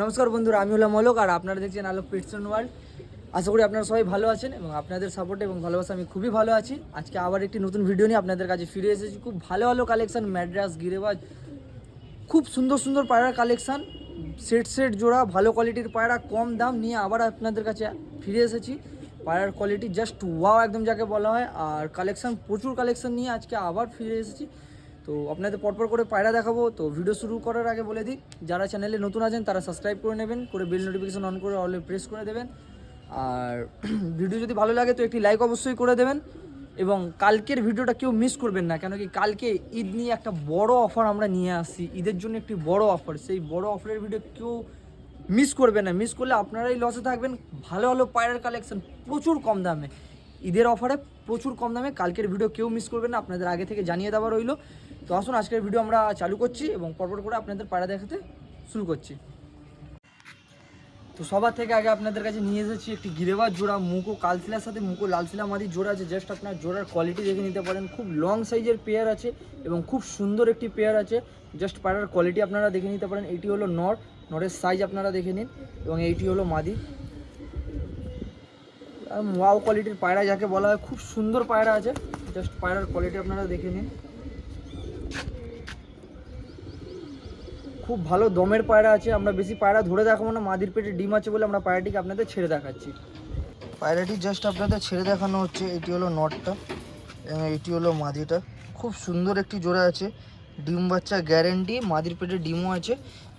নমস্কার বন্ধুরা, আমি হলাম অলোক আর আপনারা দেখছেন আলোক পেটসন ওয়ার্ল্ড আশা করি আপনারা সবাই ভালো আছেন এবং আপনাদের সাপোর্ট এবং ভালোবাসা আমি খুবই ভালো আছি। আজকে আবার একটি নতুন ভিডিও নিয়ে আপনাদের কাছে ফিরে এসেছি। খুব ভালো ভালো কালেকশান ম্যাড্রাস গিরেবাজ খুব সুন্দর সুন্দর পায়রার কালেকশান সেট সেট জোড়া, ভালো কোয়ালিটির পায়রা, কম দাম নিয়ে আবার আপনাদের কাছে ফিরে এসেছি। পায়রার কোয়ালিটি জাস্ট ওয়াও একদম যাকে বলা হয়। আর কালেকশান প্রচুর কালেকশন নিয়ে আজকে আবার ফিরে এসেছি। তো আপনাদের পরপর করে পায়রা দেখাবো। তো ভিডিও শুরু করার আগে বলে দিই, যারা চ্যানেলে নতুন আছেন, তারা সাবস্ক্রাইব করে নেবেন, করে বেল নোটিফিকেশন অন করে অলে প্রেস করে দেবেন। আর ভিডিও যদি ভালো লাগে, তো একটি লাইক অবশ্যই করে দেবেন। এবং কালকের ভিডিওটা কেউ মিস করবেন না কেন কি কালকে ঈদ নিয়ে একটা বড় অফার আমরা নিয়ে আসি ঈদের জন্য একটি বড় অফার সেই বড় অফারের ভিডিও কেউ মিস করবেন না। মিস করলে আপনারাই লসে থাকবেন। ভালো ভালো পায়রার কালেকশন প্রচুর কম দামে। ঈদের অফারে প্রচুর কম দামে কালকের ভিডিও কেউ মিস করবেন না। আপনাদের আগে থেকে জানিয়ে দেওয়া রইল। তো আসুন, আজকের ভিডিও আমরা চালু করছি এবং পরপর করে আপনাদের পায়রা দেখাতে শুরু করছি। তো সবার থেকে আগে আপনাদের কাছে নিয়ে এসেছি একটি গিরেবার জোড়া, মুখো কালশিলার সাথে, মুখো লালশিলা মাদি জোড়া আছে। জাস্ট আপনার জোড়ার কোয়ালিটি দেখে নিতে পারেন। খুব লং সাইজের পেয়ার আছে এবং খুব সুন্দর একটি পেয়ার আছে। জাস্ট পায়রার কোয়ালিটি আপনারা দেখে নিতে পারেন। এটি হলো নর, নরের সাইজ আপনারা দেখে নিন এবং এইটি হলো মাদি। ওয়াও কোয়ালিটির পায়রা যাকে বলা হয়, খুব সুন্দর পায়রা আছে। জাস্ট পায়রার কোয়ালিটি আপনারা দেখে নিন। খুব ভালো দমের পায়রা আছে, আমরা বেশি পায়রা ধরে দেখাবো না, মাদির পেটে ডিম আছে বলে আমরা পায়রাটিকে আপনাদের ছেড়ে দেখাচ্ছি। পায়রাটি জাস্ট আপনাদের ছেড়ে দেখানো হচ্ছে, এটি হলো নটটা, এবং এটি হলো মাদিটা। খুব সুন্দর একটি জোড়া আছে, ডিম বাচ্চা গ্যারেন্টি মাদির পেটে ডিমও আছে।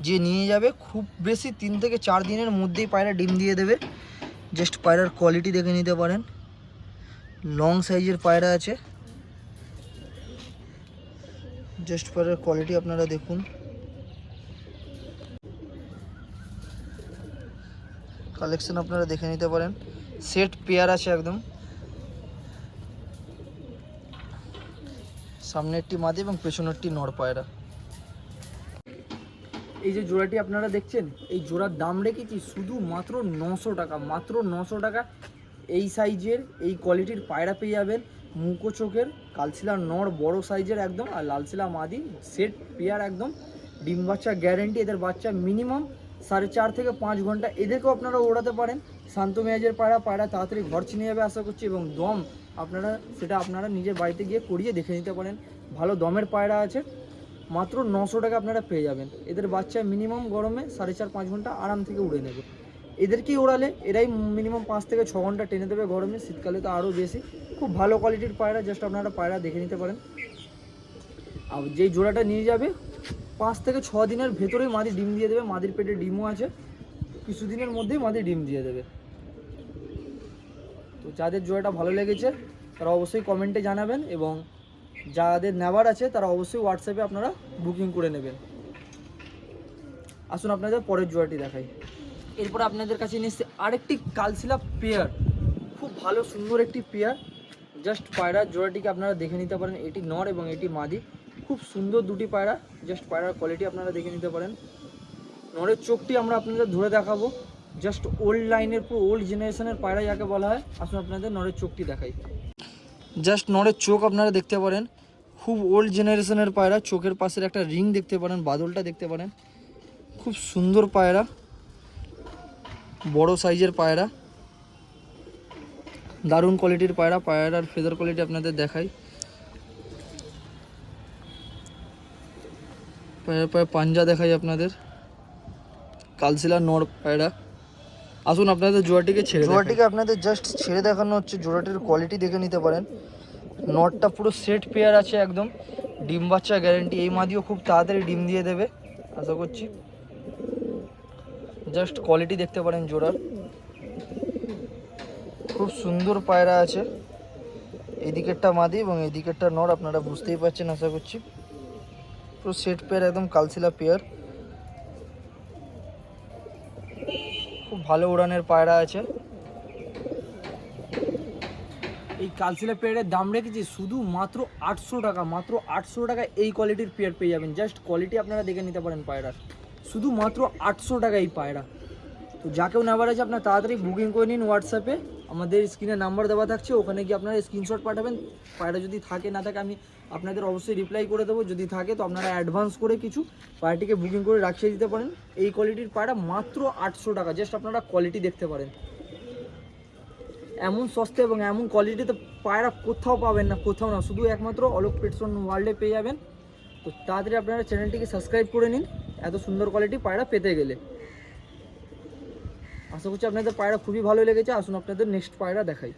যে নিয়ে যাবে, খুব বেশি তিন থেকে চার দিনের মধ্যেই পায়রা ডিম দিয়ে দেবে। জাস্ট পায়রার কোয়ালিটি দেখে নিতে পারেন। লং সাইজের পায়রা আছে। জাস্ট পায়রার কোয়ালিটি আপনারা দেখুন। কালেকশন আপনারা দেখে নিতে পারেন। সেট পেয়ার আছে একদম। সামনেরটি মাদি এবং পেছনেরটি নর পায়রা। এই যে জোড়াটি আপনারা দেখছেন, এই জোড়ার দাম রেখেছি শুধু মাত্র নশো টাকা, মাত্র নশো টাকা। এই সাইজের, এই কোয়ালিটির পায়রা পেয়ে যাবেন মুখো চোখের কালশিলা নর, বড় সাইজের একদম, আর লালশিলা মাদি, সেট পেয়ার একদম। ডিম বাচ্চা গ্যারেন্টি এদের বাচ্চা মিনিমাম সাড়ে চার থেকে পাঁচ ঘণ্টা এদেরকেও আপনারা ওড়াতে পারেন। শান্ত মেয়াজের পায়রা পায়রা তাড়াতাড়ি ঘর চিনে যাবে আশা করছি এবং দম আপনারা সেটা আপনারা নিজের বাড়িতে গিয়ে করিয়ে দেখে নিতে পারেন। ভালো দমের পায়রা আছে। মাত্র নশো টাকা আপনারা পেয়ে যাবেন। এদের বাচ্চা মিনিমাম গরমে সাড়ে চার, পাঁচ ঘণ্টা আরাম থেকে উড়ে নেবে। এদেরকেই ওড়ালে এরাই মিনিমাম পাঁচ থেকে ছ ঘণ্টা টেনে দেবে গরমে। শীতকালে তো আরও বেশি। খুব ভালো কোয়ালিটির পায়রা জাস্ট আপনারা পায়রা দেখে নিতে পারেন। আর যেই জোড়াটা নিয়ে যাবে, পাঁচ থেকে ছ দিনের ভেতরেই মাদি ডিম দিয়ে দেবে। মাদির পেটে ডিমও আছে। কিছুদিনের মধ্যেই মাদি ডিম দিয়ে দেবে। তো যাদের জোড়াটা ভালো লেগেছে, তারা অবশ্যই কমেন্টে জানাবেন এবং যাদের নেওয়ার আছে, তারা অবশ্যই হোয়াটসঅ্যাপে আপনারা বুকিং করে নেবেন। আসুন আপনাদের পরের জোড়াটি দেখাই। এরপর আপনাদের কাছে নিয়ে আরেকটি কালশিলা পেয়ার। খুব ভালো সুন্দর একটি পেয়ার। জাস্ট পায়রার জোড়াটিকে আপনারা দেখে নিতে পারেন। এটি নর এবং এটি মাদি। খুব সুন্দর দুটি পায়রা জাস্ট পায়রার কোয়ালিটি আপনারা দেখে নিতে পারেন। নরের চোখটি আমরা আপনাদের ধরে দেখাবো। জাস্ট ওল্ড লাইনের পুরো ওল্ড জেনারেশনের পায়রা যাকে বলা হয়, আসুন আপনাদের নরের চোখটি দেখাই। জাস্ট নরের চোখ আপনারা দেখতে পারেন। খুব ওল্ড জেনারেশনের পায়রা, চোখের পাশের একটা রিং দেখতে পারেন, বাদলটা দেখতে পারেন। খুব সুন্দর পায়রা, বড় সাইজের পায়রা। দারুণ কোয়ালিটির পায়রা, পায়রার ফেদার কোয়ালিটি আপনাদের দেখাই। পায়রা পায়ে পাঞ্জা দেখাই আপনাদের। কালশিলা নর পায়রা। আসুন, আপনাদের জোড়াটিকে ছেড়ে জোড়াটিকে আপনাদের জাস্ট ছেড়ে দেখানো হচ্ছে, জোড়াটির কোয়ালিটি দেখে নিতে পারেন। নটটা পুরো সেট পেয়ার আছে একদম। ডিম বাচ্চা গ্যারেন্টি এই মাদিও খুব তাড়াতাড়ি ডিম দিয়ে দেবে, আশা করছি। জাস্ট কোয়ালিটি দেখতে পারেন জোড়ার। খুব সুন্দর পায়রা আছে। এদিকেরটা মাদি এবং এদিকেরটা নর, আপনারা বুঝতেই পারছেন, আশা করছি। পুরো সেট পেয়ার একদম কালশিলা পেয়ার খুব ভালো উড়ানের পায়রা আছে। এই কালশিলা পেয়ারের দাম রেখেছি শুধু মাত্র আটশো টাকা, মাত্র আটশো টাকা এই কোয়ালিটির পেয়ার পেয়ে যাবেন। জাস্ট কোয়ালিটি আপনারা দেখে নিতে পারেন পায়রার। শুধু মাত্র আটশো টাকা এই পায়রা। তো যাকেও নেওয়ার আছে আপনার তাড়াতাড়ি বুকিং করে নিন হোয়াটসঅ্যাপে আমাদের স্ক্রিনে নাম্বার দেওয়া থাকছে, ওখানে গিয়ে আপনারা স্ক্রিনশট পাঠাবেন। পায়রা যদি থাকে, না থাকে আমি আপনাদের অবশ্যই রিপ্লাই করে দেবো। যদি থাকে তো আপনারা অ্যাডভান্স করে কিছু পায়রাটিকে বুকিং করে রাখিয়ে দিতে পারেন। এই কোয়ালিটির পায়রা মাত্র আটশো টাকা। জাস্ট আপনারা কোয়ালিটি দেখতে পারেন। এমন সস্তা এবং এমন কোয়ালিটিতে পায়রা কোথাও পাবেন না, কোথাও না। শুধু একমাত্র অলোক পেটসন ওয়ার্ল্ডে পেয়ে যাবেন। তো তাড়াতাড়ি আপনারা চ্যানেলটিকে সাবস্ক্রাইব করে নিন। এত সুন্দর কোয়ালিটি পায়রা পেতে গেলে। আশা করছি আপনাদের পায়রা খুবই ভালো লেগেছে। আসুন আপনাদের নেক্সট পায়রা দেখাই।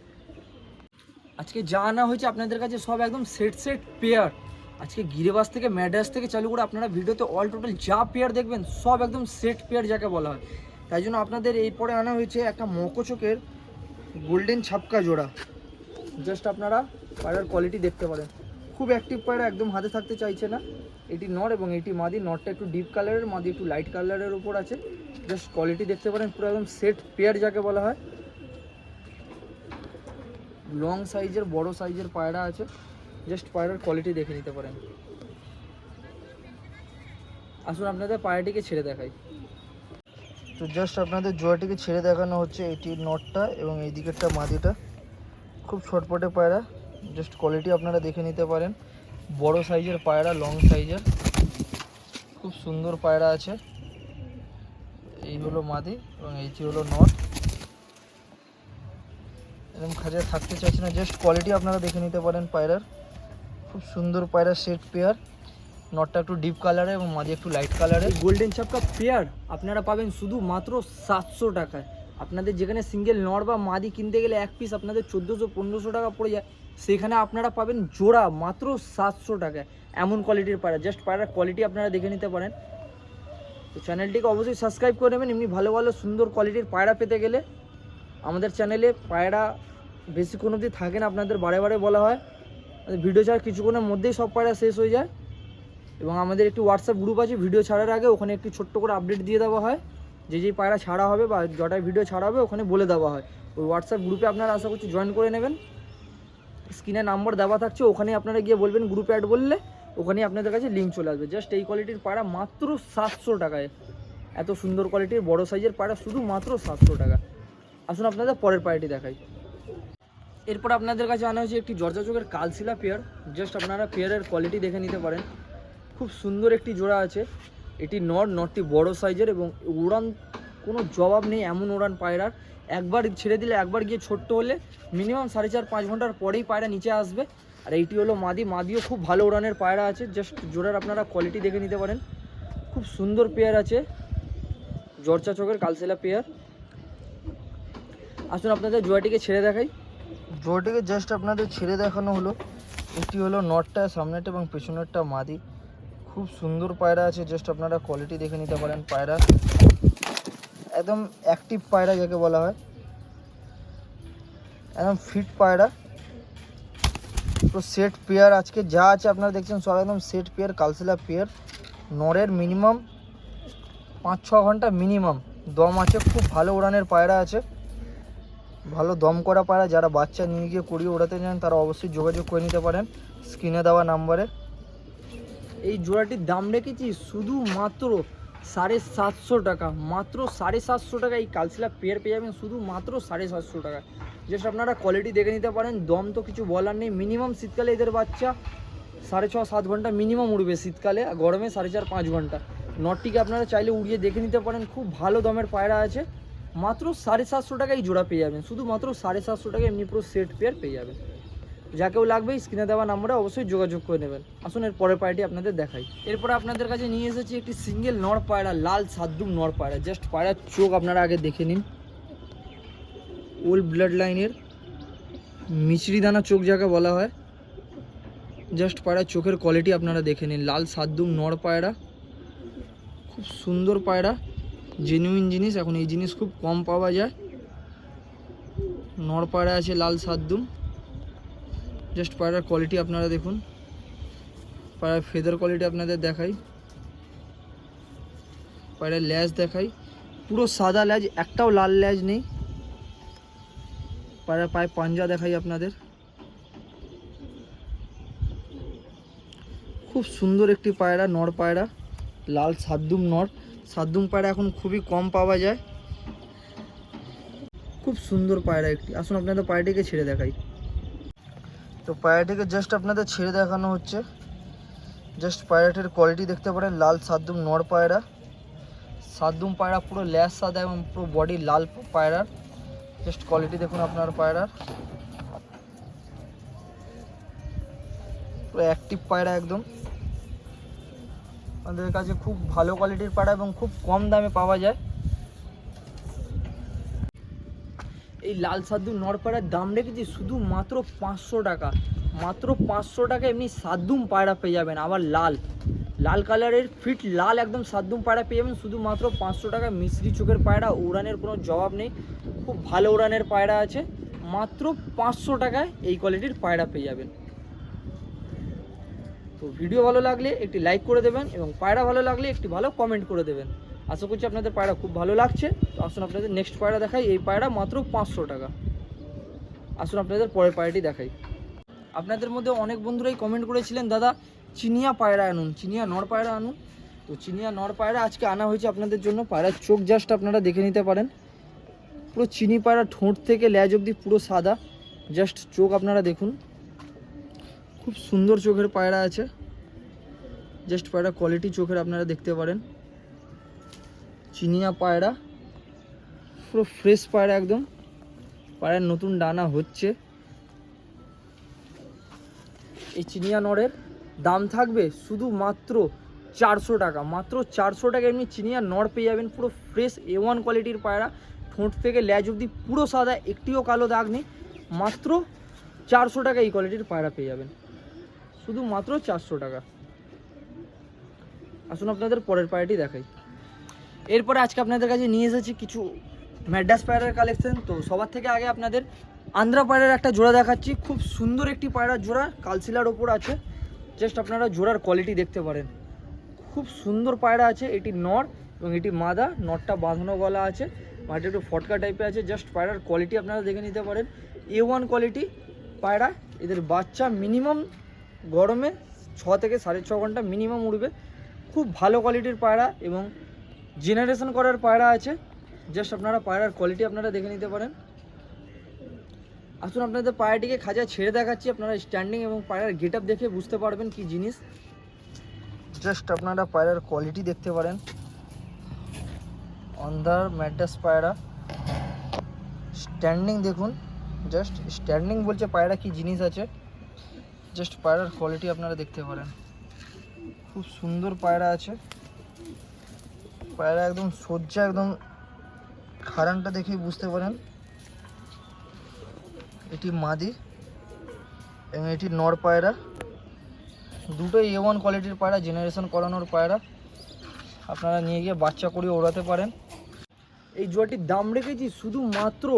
আজকে যা আনা হয়েছে আপনাদের কাছে সব একদম সেট সেট পেয়ার আজকে গিরেবাস থেকে ম্যাড্রাস থেকে চালু করে আপনারা ভিডিওতে অল টোটাল যা পেয়ার দেখবেন, সব একদম সেট পেয়ার যাকে বলা হয়। তাই জন্য আপনাদের এই পরে আনা হয়েছে একটা মকচকের গোল্ডেন ছাপকা জোড়া। জাস্ট আপনারা পায়রার কোয়ালিটি দেখতে পারেন। খুব অ্যাক্টিভ পায়রা একদম হাতে থাকতে চাইছে না। এটি নর এবং এটি মাদি, নরটা একটু ডিপ কালারের মাদি একটু লাইট কালারের উপর আছে। জাস্ট কোয়ালিটি দেখতে পারেন, পুরো একদম সেট পেয়ার যাকে বলা হয়। লং সাইজের বড় সাইজের পায়রা আছে। জাস্ট পায়রার কোয়ালিটি দেখে নিতে পারেন। আসুন আপনাদের পায়রাটিকে ছেড়ে দেখাই। তো জাস্ট আপনাদের জোয়াটিকে ছেড়ে দেখানো হচ্ছে এটির নটটা এবং এই দিকেরটা মাদিটা। খুব ছটপটে পায়রা। জাস্ট কোয়ালিটি আপনারা দেখে নিতে পারেন। বড় সাইজের পায়রা লং সাইজের খুব সুন্দর পায়রা আছে। এই হলো মাদি এবং এইটি হলো নট এরকম খাঁচায় থাকতে চাইছে না জাস্ট কোয়ালিটি আপনারা দেখে নিতে পারেন পায়রার। খুব সুন্দর পায়রা সেট পেয়ার নটটা একটু ডিপ কালারে এবং মাঝে একটু লাইট কালারে গোল্ডেন চাপকা পেয়ার আপনারা পাবেন শুধু মাত্র সাতশো টাকায়। আপনাদের যেখানে সিঙ্গেল নর বা মাদি কিনতে গেলে এক পিস আপনাদের চোদ্দোশো, পনেরোশো টাকা পড়ে যায়। সেখানে আপনারা পাবেন জোড়া মাত্র সাতশো টাকায়। এমন কোয়ালিটির পায়রা জাস্ট পায়রার কোয়ালিটি আপনারা দেখে নিতে পারেন। তো চ্যানেলটিকে অবশ্যই সাবস্ক্রাইব করে নেবেন। এমনি ভালো ভালো সুন্দর কোয়ালিটির পায়রা পেতে গেলে আমাদের চ্যানেলে পায়রা বেশিক্ষণ অবধি থাকে না, আপনাদের বারে বারে বলা হয়। ভিডিও ছাড়া কিছুক্ষণের মধ্যেই সব পায়রা শেষ হয়ে যায়। এবং আমাদের একটি হোয়াটসঅ্যাপ গ্রুপ আছে ভিডিও ছাড়ার আগে ওখানে একটি ছোট্ট করে আপডেট দিয়ে দেওয়া হয়। যে যেই পায়রা ছাড়া হবে বা জটায় ভিডিও ছাড়া হবে, ওখানে বলে দেওয়া হয়। ওই হোয়াটসঅ্যাপ গ্রুপে আপনারা আশা করছি জয়েন করে নেবেন। স্ক্রিনে নাম্বার দেওয়া থাকছে ওখানে আপনারা গিয়ে বলবেন গ্রুপে অ্যাড বললে ওখানে আপনাদের কাছে লিঙ্ক চলে আসবে। জাস্ট এই কোয়ালিটির পায়রা মাত্র সাতশো টাকায়। এত সুন্দর কোয়ালিটির বড় সাইজের পায়রা শুধু মাত্র সাতশো টাকা। আসুন আপনাদের পরের পায়রাটি দেখাই। এরপর আপনাদের কাছে আনা হয়েছে একটি জর্জা চোখের কালশিলা পেয়ার। জাস্ট আপনারা পেয়ারের কোয়ালিটি দেখে নিতে পারেন। খুব সুন্দর একটি জোড়া আছে। এটি নট নটটি বড় সাইজের এবং উড়ান কোনো জবাব নেই, এমন উড়ান পায়রার। একবার ছেড়ে দিলে, একবার গিয়ে ছোট্ট হলে মিনিমাম সাড়ে চার, পাঁচ ঘণ্টার পরেই পায়রা নিচে আসবে। আর এইটি হলো মাদি। মাদিও খুব ভালো উড়ানের পায়রা আছে। জাস্ট জোড়ার আপনারা কোয়ালিটি দেখে নিতে পারেন। খুব সুন্দর পেয়ার আছে। জর্চা চোখের কালসেলা পেয়ার। আসুন আপনাদের জোয়াটিকে ছেড়ে দেখাই। জোয়াটিকে জাস্ট আপনাদের ছেড়ে দেখানো হলো। এটি হলো নটটা সামনেটা এবং পেছনেরটা মাদি। খুব সুন্দর পায়রা আছে জাস্ট আপনারা কোয়ালিটি দেখে নিতে পারেন পায়রা। একদম অ্যাক্টিভ পায়রা যাকে বলা হয়। একদম ফিট পায়রা। তো সেট পেয়ার আজকে যা আছে আপনারা দেখছেন, সব একদম সেট পেয়ার কালসেলা পেয়ার নরের মিনিমাম পাঁচ ছ ঘণ্টা মিনিমাম দম আছে, খুব ভালো উড়ানের পায়রা আছে। ভালো দম করা পায়রা যারা বাচ্চা নিয়ে গিয়ে কুড়িয়ে ওড়াতে চান, তারা অবশ্যই যোগাযোগ করে নিতে পারেন। স্ক্রিনে দেওয়া নাম্বারে। এই জোড়াটির দাম রেখেছি শুধু মাত্র সাড়ে সাতশো টাকা। মাত্র সাড়ে সাতশো টাকা এই কালসিলা পেয়ার পেয়ে যাবেন শুধু মাত্র সাড়ে সাতশো টাকা। জাস্ট আপনারা কোয়ালিটি দেখে নিতে পারেন, দম তো কিছু বলার নেই। মিনিমাম শীতকালে এদের বাচ্চা সাড়ে ছ, সাত ঘণ্টা মিনিমাম উড়বে শীতকালে গরমে সাড়ে চার, পাঁচ ঘণ্টা। নটটিকে আপনারা চাইলে উড়িয়ে দেখে নিতে পারেন, খুব ভালো দমের পায়রা আছে। মাত্র সাড়ে সাতশো টাকায় জোড়া পেয়ে যাবেন। শুধু মাত্র সাড়ে সাতশো টাকা এমনি পুরো সেট পেয়ার পেয়ে যাবেন। যাকেও লাগবে, স্ক্রিনে দেওয়া নাম্বারে অবশ্যই যোগাযোগ করে নেবেন। আসুন, এর পরের পায়রাটি আপনাদের দেখাই। এরপরে আপনাদের কাছে নিয়ে এসেছি একটি সিঙ্গেল নর পায়রা, লাল সাদ্দুম নর পায়রা। জাস্ট পায়রার চোখ আপনারা আগে দেখে নিন। ওল্ড ব্লাড লাইনের মিচড়ি দানা চোখ যাকে বলা হয়। জাস্ট পায়রার চোখের কোয়ালিটি আপনারা দেখে নিন। লাল সাদ্দুম নর পায়রা, খুব সুন্দর পায়রা। জেনুইন জিনিস, এখন এই জিনিস খুব কম পাওয়া যায়। নর পায়রা আছে লাল সাদ্দুম জাস্ট পায়রার কোয়ালিটি আপনারা দেখুন। পায়রার ফেদার কোয়ালিটি আপনাদের দেখাই। পায়রার ল্যাজ দেখাই। পুরো সাদা ল্যাজ, একটাও লাল ল্যাজ নেই। পায়রার পায়ে পাঞ্জা দেখাই আপনাদের। খুব সুন্দর একটি পায়রা নর পায়রা লাল সাদ্দুম নর সাদ্দুম পায়রা এখন খুবই কম পাওয়া যায়। খুব সুন্দর পায়রা একটি। আসুন আপনাদের পায়রাটিকে ছেড়ে দেখাই। তো পায়রাটিকে জাস্ট আপনাদের ছেড়ে দেখানো হচ্ছে। জাস্ট পায়রাটির কোয়ালিটি দেখতে পারেন, লাল সাদ্দুম নর পায়রা। সাদ্দুম পায়রা পুরো ল্যাস সাদা এবং পুরো বডি লাল পায়রার জাস্ট কোয়ালিটি দেখুন আপনার পায়রার। পুরো অ্যাক্টিভ পায়রা একদম। আমাদের কাছে খুব ভালো কোয়ালিটির পায়রা এবং খুব কম দামে পাওয়া যায়। এই লাল সাদ্দু নড়পাড়ার দাম রেখেছি শুধু মাত্র পাঁচশো টাকা। মাত্র পাঁচশো টাকা এমনি সাদ্দুম পায়রা পেয়ে যাবেন, আবার লাল। লাল কালারের ফিট লাল একদম সাদ্দুম পায়রা পেয়ে যাবেন শুধু মাত্র পাঁচশো টাকা মিশ্রি চোখের পায়রা উড়ানের কোনো জবাব নেই। খুব ভালো উড়ানের পায়রা আছে, মাত্র পাঁচশো টাকায় এই কোয়ালিটির পায়রা পেয়ে যাবেন। তো ভিডিও ভালো লাগলে একটি লাইক করে দেবেন এবং পায়রা ভালো লাগলে একটি ভালো কমেন্ট করে দেবেন। আশা করছি আপনাদের পায়রা খুব ভালো লাগছে। তো আসুন আপনাদের নেক্সট পায়রা দেখাই। এই পায়রা মাত্র পাঁচশো টাকা। আসুন আপনাদের পরের পায়রাটি দেখাই। আপনাদের মধ্যে অনেক বন্ধুরাই কমেন্ট করেছিলেন, দাদা, চিনিয়া পায়রা আনুন, চিনিয়া নর পায়রা আনুন। তো চিনিয়া নর পায়রা আজকে আনা হয়েছে আপনাদের জন্য। পায়রার চোখ জাস্ট আপনারা দেখে নিতে পারেন। পুরো চিনি পায়রা ঠোঁট থেকে ল্যাজ অবধি পুরো সাদা। জাস্ট চোখ আপনারা দেখুন। খুব সুন্দর চোখের পায়রা আছে। জাস্ট পায়রা কোয়ালিটি চোখের আপনারা দেখতে পারেন। চিনিয়া পায়রা, পুরো ফ্রেশ পায়রা একদম। পায়রার নতুন ডানা হচ্ছে। এই চিনিয়া নরের দাম থাকবে শুধু মাত্র চারশো টাকা। মাত্র চারশো টাকা এমনি চিনিয়া নড় পেয়ে যাবেন। পুরো ফ্রেশ এ ওয়ান কোয়ালিটির পায়রা। ঠোঁট থেকে ল্যাজ অবধি পুরো সাদা, একটিও কালো দাগ নেই। মাত্র চারশো টাকা এই কোয়ালিটির পায়রা পেয়ে যাবেন। শুধু মাত্র চারশো টাকা। আসুন আপনাদের পরের পায়রাটি দেখাই। এরপরে আজকে আপনাদের কাছে নিয়ে এসেছি কিছু ম্যাডাস পায়রার কালেকশন তো সবার থেকে আগে আপনাদের আন্ধ্রা পায়রার একটা জোড়া দেখাচ্ছি। খুব সুন্দর একটি পায়রার জোড়া, কালশিলার ওপর আছে। জাস্ট আপনারা জোড়ার কোয়ালিটি দেখতে পারেন। খুব সুন্দর পায়রা আছে, এটি নর এবং এটি মাদা। নরটা বাঁধানো গলা আছে মাটি একটু ফটকা টাইপের আছে। জাস্ট পায়রার কোয়ালিটি আপনারা দেখে নিতে পারেন। এ ওয়ান কোয়ালিটি পায়রা, এদের বাচ্চা মিনিমাম গরমে ছ থেকে সাড়ে ছ ঘণ্টা মিনিমাম উড়বে। খুব ভালো কোয়ালিটির পায়রা এবং জেনারেশন করার পায়রা আছে। জাস্ট আপনারা পায়রার কোয়ালিটি আপনারা দেখে নিতে পারেন। আসুন আপনাদের পায়রাটিকে খাঁচা ছেড়ে দেখাচ্ছি। আপনারা স্ট্যান্ডিং এবং পায়রার গেট দেখে বুঝতে পারবেন কি জিনিস। জাস্ট আপনারা পায়রার কোয়ালিটি দেখতে পারেন। অন্ধার ম্যাডাস পায়রা। স্ট্যান্ডিং দেখুন। জাস্ট স্ট্যান্ডিং বলছে পায়রা কি জিনিস আছে। জাস্ট পায়রার কোয়ালিটি আপনারা দেখতে পারেন। খুব সুন্দর পায়রা আছে। পায়রা একদম সজ্জা, একদম খারানটা দেখেই বুঝতে পারেন। এটি মাদি এবং এটি নর পায়রা। দুটোই এ ওয়ান কোয়ালিটির পায়রা জেনারেশন করানোর পায়রা। আপনারা নিয়ে গিয়ে বাচ্চা করে ওড়াতে পারেন। এই জোয়াটির দাম রেখেছি শুধু মাত্র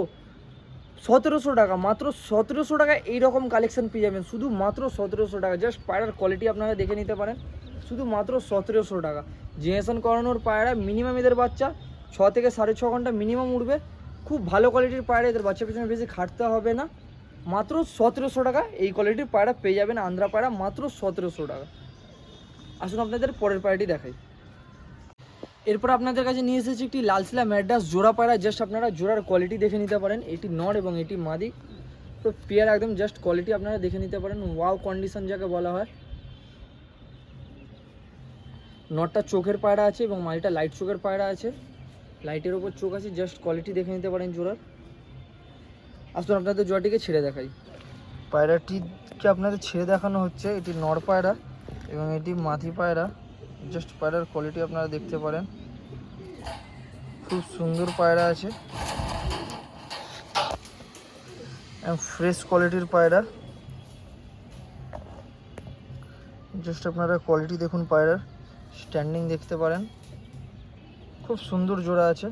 সতেরোশো টাকা, মাত্র সতেরোশো টাকা এইরকম কালেকশন পেয়ে যাবেন। শুধু মাত্র সতেরোশো টাকা জাস্ট পায়রার কোয়ালিটি আপনারা দেখে নিতে পারেন। শুধু মাত্র সতেরোশো টাকা। জেনারেশন করানোর পায়রা মিনিমাম এদের বাচ্চা, ছ থেকে সাড়ে ছ ঘণ্টা মিনিমাম উঠবে। খুব ভালো কোয়ালিটির পায়রা এদের বাচ্চা পিছনে বেশি খাটতে হবে না। মাত্র সতেরোশো টাকা এই কোয়ালিটির পায়রা পেয়ে যাবেন আন্ধ্রা পায়রা, মাত্র সতেরোশো টাকা। আসুন আপনাদের পরের পায়রাটি দেখাই। এরপর আপনাদের কাছে নিয়ে এসেছি একটি লালসিলা ম্যাডাস জোড়া পায়রা জাস্ট আপনারা জোড়ার কোয়ালিটি দেখে নিতে পারেন। এটি নর এবং এটি মাদি। তো পেয়ার একদম জাস্ট কোয়ালিটি আপনারা দেখে নিতে পারেন। ওয়াও কন্ডিশন যাকে বলা হয়। নটটা চোখের পায়রা আছে এবং মাদিটা লাইট চোখের পায়রা আছে। লাইটের ওপর চোখ আছে জাস্ট কোয়ালিটি দেখে নিতে পারেন জোড়ার। আসুন আপনাদের জোড়াটিকে ছেড়ে দেখাই। পায়রাটিকে আপনাদের ছেড়ে দেখানো হচ্ছে। এটি নর পায়রা এবং এটি মাথি পায়রা। জাস্ট পায়রার কোয়ালিটি আপনারা দেখতে পারেন। খুব সুন্দর পায়রা আছে। ফ্রেশ কোয়ালিটির পায়রা। জাস্ট আপনারা কোয়ালিটি দেখুন পায়রার। স্ট্যান্ডিং দেখতে পারেন। খুব সুন্দর জোড়া আছে।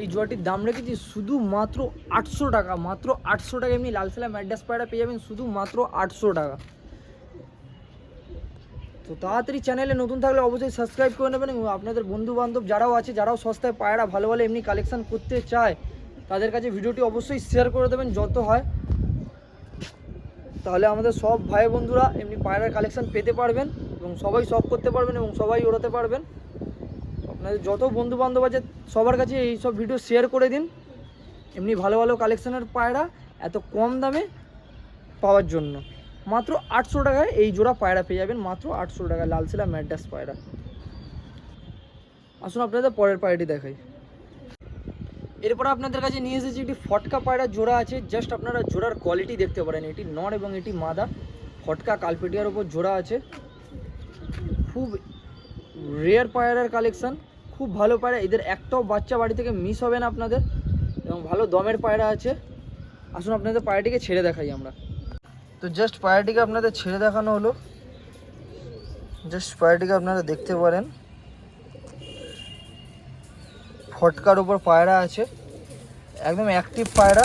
এই জোড়াটির দাম রেখেছি শুধু মাত্র আটশো টাকা। মাত্র আটশো টাকা এমনি লালসালা ম্যাড্রাস পায়রা পেয়ে যাবেন শুধু মাত্র আটশো টাকা। তো তাড়াতাড়ি চ্যানেলে নতুন থাকলে অবশ্যই সাবস্ক্রাইব করে নেবেন এবং আপনাদের বন্ধু বান্ধব যারাও আছে, যারাও সস্তায় পায়রা ভালো ভালো এমনি কালেকশান করতে চায়, তাদের কাছে ভিডিওটি অবশ্যই শেয়ার করে দেবেন যত হয়। তাহলে আমাদের সব ভাই বন্ধুরা এমনি পায়রার কালেকশান পেতে পারবেন এবং সবাই সব করতে পারবেন এবং সবাই ওড়াতে পারবেন। আপনাদের যত বন্ধু বান্ধব আছে, সবার কাছে এই সব ভিডিও শেয়ার করে দিন। এমনি ভালো ভালো কালেকশানের পায়রা এত কম দামে পাওয়ার জন্য। মাত্র আটশো টাকায় এই জোড়া পায়রা পেয়ে যাবেন, মাত্র আটশো টাকায় লালসিলা ম্যাডাস পায়রা। আসুন আপনাদের পরের পায়রাটি দেখাই। এরপর আপনাদের কাছে নিয়ে এসেছি একটি ফটকা পায়রা জোড়া আছে জাস্ট আপনারা জোড়ার কোয়ালিটি দেখতে পারেন। এটি নর এবং এটি মাদা, ফটকা কালপেটিয়ার ওপর জোড়া আছে। খুব রেয়ার পায়রার কালেকশান খুব ভালো পায়রা, এদের একটাও বাচ্চা বাড়ি থেকে মিস হবে না আপনাদের, এবং ভালো দমের পায়রা আছে। আসুন আপনাদের পায়রাটিকে ছেড়ে দেখাই আমরা। তো জাস্ট পায়রাটিকে আপনাদের ছেড়ে দেখানো হলো। জাস্ট পায়রাটিকে আপনারা দেখতে পারেন। ফটকার উপর পায়রা আছে। একদম অ্যাক্টিভ পায়রা।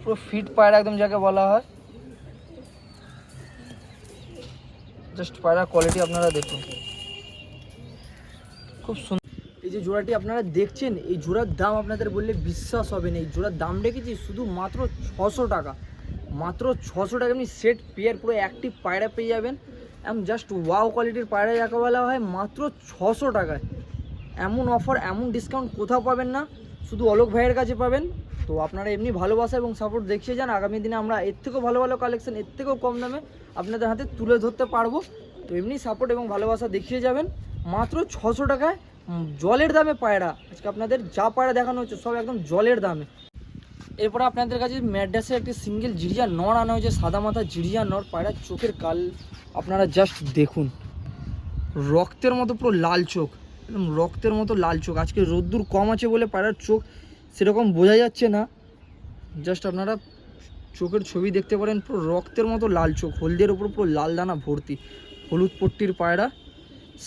পুরো ফিট পায়রা একদম যাকে বলা হয়। জাস্ট পায়রা কোয়ালিটি আপনারা দেখুন। খুব সুন্দর এই যে জোড়াটি আপনারা দেখছেন, এই জোড়ার দাম আপনাদের বললে বিশ্বাস হবে না। এই জোড়ার দাম রেখেছি শুধু মাত্র ছশো টাকা। মাত্র ছশো টাকা আপনি সেট পেয়ার পুরো অ্যাক্টিভ পায়রা পেয়ে যাবেন। এমন জাস্ট ওয়াও কোয়ালিটির পায়রা যাকে বলা হয়, মাত্র ছশো টাকায়। এমন অফার এমন ডিসকাউন্ট কোথাও পাবেন না, শুধু অলোক ভাইয়ের কাছে পাবেন। তো আপনারা এমনি ভালোবাসা এবং সাপোর্ট দেখিয়ে যান। আগামী দিনে আমরা এর থেকেও ভালো ভালো কালেকশন এর থেকেও কম দামে আপনাদের হাতে তুলে ধরতে পারব। তো এমনি সাপোর্ট এবং ভালোবাসা দেখিয়ে যাবেন। মাত্র ছশো টাকায় জলের দামে পায়রা। আজকে আপনাদের যা পায়রা দেখানো হচ্ছে সব একদম জলের দামে। এরপরে আপনাদের কাছে ম্যাডাসে একটি সিঙ্গেল জিরিয়া নর আনা হয়েছে, সাদা মাথা জিরিয়া নর পায়রার চোখের কাল। আপনারা জাস্ট দেখুন। রক্তের মতো পুরো লাল চোখ, একদম রক্তের মতো লাল চোখ। আজকে রোদ্দুর কম আছে বলে পায়রার চোখ সেরকম বোঝা যাচ্ছে না। জাস্ট আপনারা চোখের ছবি দেখতে পারেন, পুরো রক্তের মতো লাল চোখ, হলদের উপর পুরো লাল দানা ভর্তি। হলুদ পট্টির পায়রা,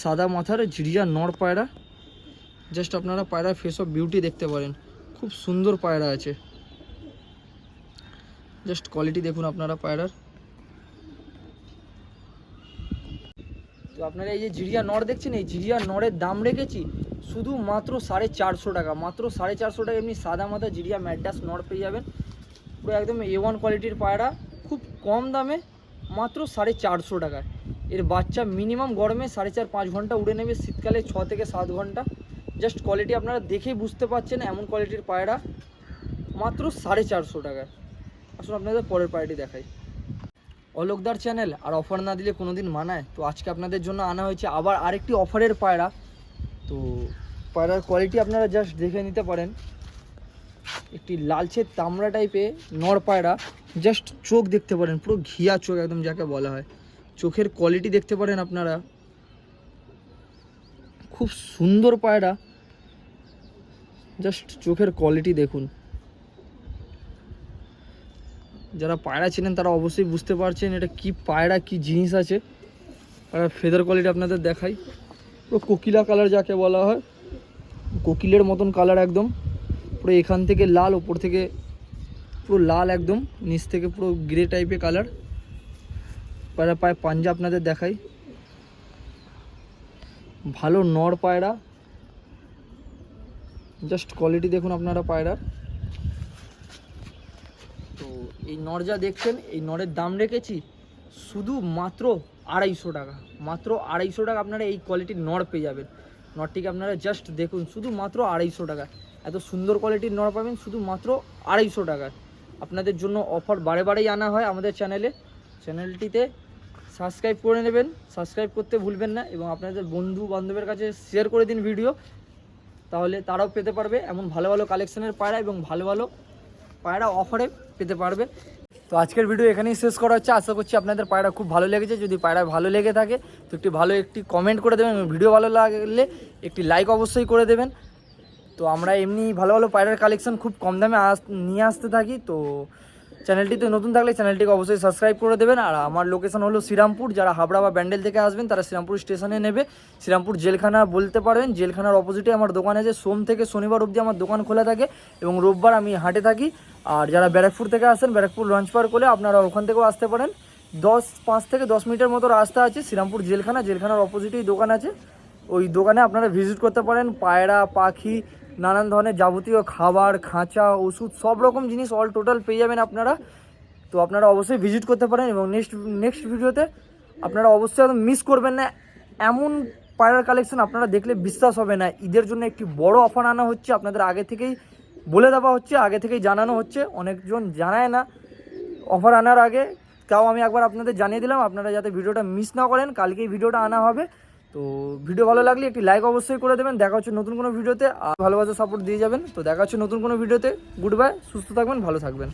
সাদা মাথার ঝিরিয়া নর পায়রা। জাস্ট আপনারা পায়রার ফেস অফ বিউটি দেখতে পারেন। খুব সুন্দর পায়রা আছে। জাস্ট কোয়ালিটি দেখুন আপনারা পায়রার। তো আপনারা এই যে জিরিয়া নর দেখছেন, এই জিরিয়া নড়ের দাম রেখেছি শুধু মাত্র সাড়ে চারশো টাকা। মাত্র সাড়ে চারশো টাকা এমনি সাদা মাথা জিরিয়া ম্যাডাস নড় পেয়ে যাবেন। পুরো একদম এ ওয়ান কোয়ালিটির পায়রা, খুব কম দামে মাত্র সাড়ে চারশো টাকায়। এর বাচ্চা মিনিমাম গরমে সাড়ে চার পাঁচ ঘণ্টা উড়ে নেবে, শীতকালে ছ থেকে সাত ঘণ্টা। জাস্ট কোয়ালিটি আপনারা দেখেই বুঝতে পারছেন এমন কোয়ালিটির পায়রা মাত্র সাড়ে চারশো টাকায়। আসুন আপনাদের পরের পায়রাটি দেখাই। অলোকদার চ্যানেল আর অফার না দিলে কোনো দিন মানায়। তো আজকে আপনাদের জন্য আনা হয়েছে আবার আরেকটি অফারের পায়রা। তো পায়রার কোয়ালিটি আপনারা জাস্ট দেখে নিতে পারেন। একটি লালচে তামড়া টাইপে নর পায়রা। জাস্ট চোখ দেখতে পারেন, পুরো ঘিয়া চোখ একদম যাকে বলা হয়। চোখের কোয়ালিটি দেখতে পারেন আপনারা। খুব সুন্দর পায়রা। জাস্ট চোখের কোয়ালিটি দেখুন। যারা পায়রা ছিলেন তারা অবশ্যই বুঝতে পারছেন এটা কি পায়রা, কি জিনিস আছে। পায়রা ফেদার কোয়ালিটি আপনাদের দেখাই। পুরো কোকিলা কালার যাকে বলা হয়। কোকিলের মতন কালার একদম। পুরো এখান থেকে লাল, ওপর থেকে পুরো লাল একদম। নিচ থেকে পুরো গ্রে টাইপের কালার পায়রা পায়ে পাঞ্জা আপনাদের দেখাই। ভালো নর পায়রা। জাস্ট কোয়ালিটি দেখুন আপনারা পায়রার। তো এই নর যা দেখছেন? এই নরের দাম রেখেছি শুধু মাত্র আড়াইশো টাকা। মাত্র আড়াইশো টাকা আপনারা এই কোয়ালিটির নর পেয়ে যাবেন। নরটিকে আপনারা জাস্ট দেখুন, শুধু মাত্র আড়াইশো টাকা। এত সুন্দর কোয়ালিটির নর পাবেন শুধু মাত্র আড়াইশো টাকায় আপনাদের জন্য অফার বারে বারেই আনা হয় আমাদের চ্যানেলে চ্যানেলটিতে সাবস্ক্রাইব করে নেবেন। সাবস্ক্রাইব করতে ভুলবেন না এবং আপনাদের বন্ধু বান্ধবের কাছে শেয়ার করে দিন ভিডিও তাহলে তারাও পেতে পারবে। এমন ভালো ভালো কালেকশনের পায়রা এবং ভালো ভালো পায়রা অফারে পেতে পারবে। তো আজকের ভিডিও এখানেই শেষ করা হচ্ছে। আশা করছি আপনাদের পায়রা খুব ভালো লেগেছে। যদি পায়রা ভালো লেগে থাকে, তো একটি ভালো একটি কমেন্ট করে দেবেন ভিডিও ভালো লাগলে একটি লাইক অবশ্যই করে দেবেন। তো আমরা এমনি ভালো ভালো পায়রার কালেকশন খুব কম দামে নিয়ে আসতে থাকি। তো চ্যানেলটিতে নতুন থাকলে চ্যানেলটিকে অবশ্যই সাবস্ক্রাইব করে দেবেন। আর আমার লোকেশন হলো শ্রীরামপুর। যারা হাবড়া বা ব্যান্ডেল থেকে আসবেন, তারা শ্রীরামপুর স্টেশনে নেবে। শ্রীরামপুর জেলখানা বলতে পারবেন জেলখানার অপোজিটে আমার দোকান আছে। সোম থেকে শনিবার অবধি আমার দোকান খোলা থাকে এবং রোববার আমি হাটে থাকি। আর যারা ব্যারাকপুর থেকে আসেন, ব্যারাকপুর লঞ্চ পার করলে আপনারা ওখান থেকেও আসতে পারেন। দশ, পাঁচ থেকে দশ মিনিটের মতো রাস্তা আছে শ্রীরামপুর জেলখানা। জেলখানার অপোজিটেই দোকান আছে। ওই দোকানে আপনারা ভিজিট করতে পারেন। পায়রা, পাখি নানান ধরনের যাবতীয় খাবার, খাঁচা, ওষুধ, সব রকম জিনিস অল টোটাল পেয়ে যাবেন আপনারা। তো আপনারা অবশ্যই ভিজিট করতে পারেন এবং নেক্সট নেক্সট ভিডিওতে আপনারা অবশ্যই একদম মিস করবেন না। এমন পায়রার কালেকশন আপনারা দেখলে বিশ্বাস হবে না। ঈদের জন্য একটি বড় অফার আনা হচ্ছে। আপনাদের আগে থেকেই বলে দেওয়া হচ্ছে, আগে থেকেই জানানো হচ্ছে। অনেকজন জানায় না অফার আনার আগে। তাও আমি একবার আপনাদের জানিয়ে দিলাম। আপনারা যাতে ভিডিওটা মিস না করেন, কালকেই ভিডিওটা আনা হবে। তো ভিডিও ভালো লাগলে একটি লাইক অবশ্যই করে দেবেন। দেখা হচ্ছে নতুন কোনো ভিডিওতে। আর ভালোবাসা সাপোর্ট দিয়ে যাবেন। তো দেখা হচ্ছে নতুন কোনো ভিডিওতে। গুড বাই সুস্থ থাকবেন, ভালো থাকবেন।